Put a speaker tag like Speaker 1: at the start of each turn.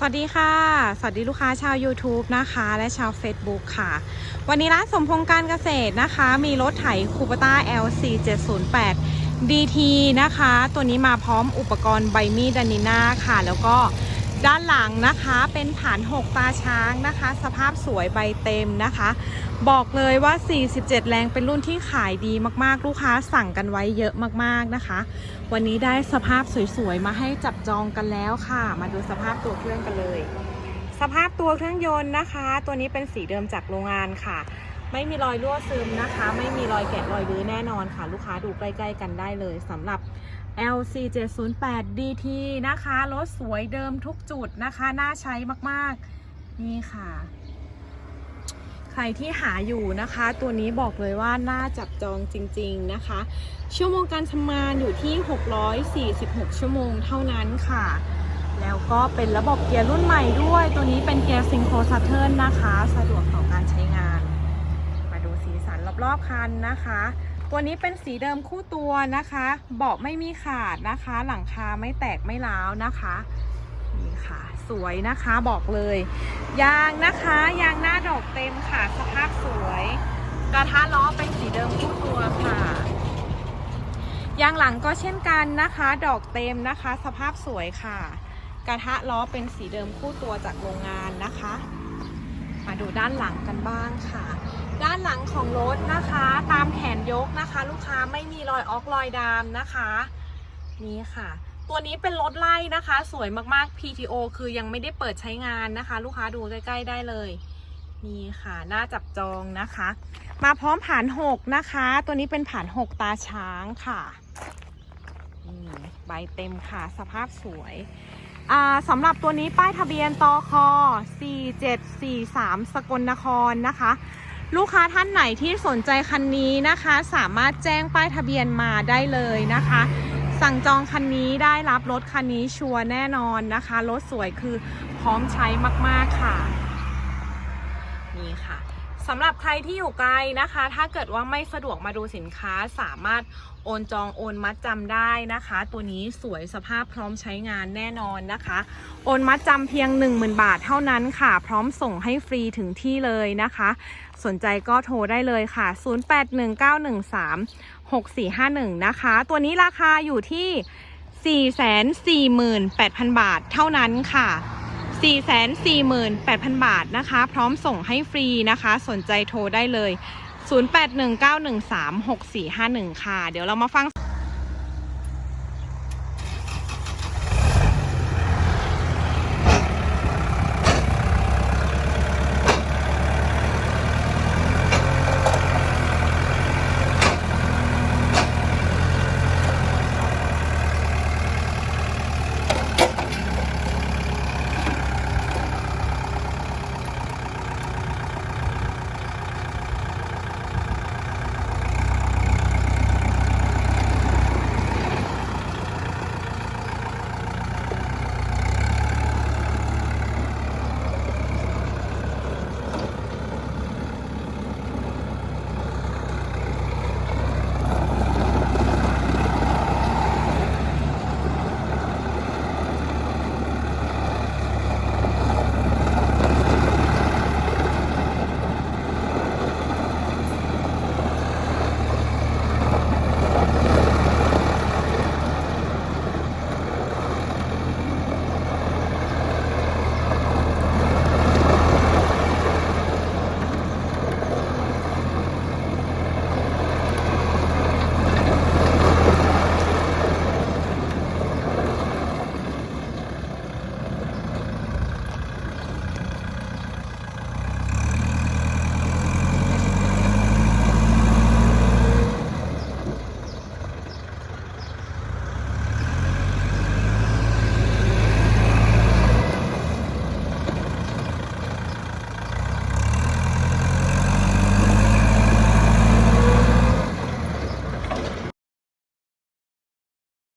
Speaker 1: สวัสดีค่ะ สวัสดีลูกค้าชาว YouTube นะคะ และชาว Facebook ค่ะ วันนี้ร้านสมพงษ์การเกษตรนะคะ มีรถไถคูปต้า LC 708 DT นะคะ ตัวนี้มาพร้อมอุปกรณ์ใบมีดดานิน่าค่ะ แล้วก็ ด้านหลังนะคะเป็นฐาน6ตาช้างนะคะ สภาพสวยใบเต็มนะคะ บอกเลยว่า 47 แรงเป็นรุ่นที่ขายดีมากๆ ลูกค้าสั่งกันไว้เยอะมากๆนะคะ วันนี้ได้สภาพสวยๆ มาให้จับจองกันแล้วค่ะ มาดูสภาพตัวเครื่องกันเลย สภาพตัวเครื่องยนต์นะคะ ตัวนี้เป็นสีเดิมจากโรงงานค่ะ ไม่มีรอยรั่วซึมนะคะ ไม่มีรอยแกะรอยรื้อแน่นอนค่ะ ลูกค้าดูใกล้ ๆ กันได้เลยสำหรับ LC 708 DT นะคะ รถสวยเดิมทุกจุดนะคะ น่าใช้มากๆ นี่ค่ะ ใครที่หาอยู่นะคะ ตัวนี้บอกเลยว่าน่าจับจองจริงๆนะคะ ชั่วโมงการทำงานอยู่ที่ 646 ชั่วโมงเท่านั้นค่ะ แล้วก็เป็นระบบเกียร์รุ่นใหม่ด้วย ตัวนี้เป็นเกียร์ซิงโครซัตเทิร์นนะคะ สะดวกต่อการใช้งาน มาดูสีสันรอบๆคันนะคะ ตัวนี้เป็นสีเดิมคู่ตัวนะคะเบาะไม่มีขาดนะคะ หลังคาไม่แตกไม่ร้าวนะคะนี่ค่ะ สวยนะคะบอกเลย ยางนะคะยางหน้าดอกเต็มค่ะสภาพสวย กระทะล้อเป็นสีเดิมคู่ตัวค่ะยางหลังก็เช่นกันนะคะ ดอกเต็มนะคะ สภาพสวยค่ะ กระทะล้อเป็นสีเดิมคู่ตัวจากโรงงานนะคะ มาดูด้านหลังกันบ้างค่ะ ด้านหลังของรถนะคะ ตามแขน ยกนะคะ ลูกค้าไม่มีรอยออกรอยดามนะคะ นี่ค่ะ ตัวนี้เป็นรถไล่นะคะ สวยมากๆ PTO คือยังไม่ได้เปิดใช้งานนะคะ ลูกค้าดูใกล้ๆได้เลยนี่ค่ะหน่าจับจองนะคะ มาพร้อมผานหกนะคะ ตัวนี้เป็นผานหกตาช้างค่ะนี่ใบเต็มค่ะสภาพสวยอ่าสำหรับตัวนี้ป้ายทะเบียนตอคอ4743 สกลนครนะคะ ลูกค้าท่านไหนที่สนใจคันนี้นะคะ สามารถแจ้งป้ายทะเบียนมาได้เลยนะคะ สั่งจองคันนี้ได้รับรถคันนี้ชัวร์แน่นอนนะคะ รถสวยคือพร้อมใช้มาก ๆ ค่ะ นี่ค่ะ สำหรับใครที่อยู่ไกลนะคะ ถ้าเกิดว่าไม่สะดวกมาดูสินค้าสามารถโอนจองโอนมัดจำได้นะคะ ตัวนี้สวยสภาพพร้อมใช้งานแน่นอนนะคะ โอนมัดจำเพียง 10,000 บาทเท่านั้นค่ะ พร้อมส่งให้ฟรีถึงที่เลยนะคะ สนใจก็โทรได้เลยค่ะ 0819136451 นะคะ ตัวนี้ราคาอยู่ที่ 448,000 บาทเท่านั้นค่ะ 448,000 บาทนะคะ พร้อมส่งให้ฟรีนะคะ สนใจโทรได้เลย 0819136451 ค่ะ เดี๋ยวเรามาฟัง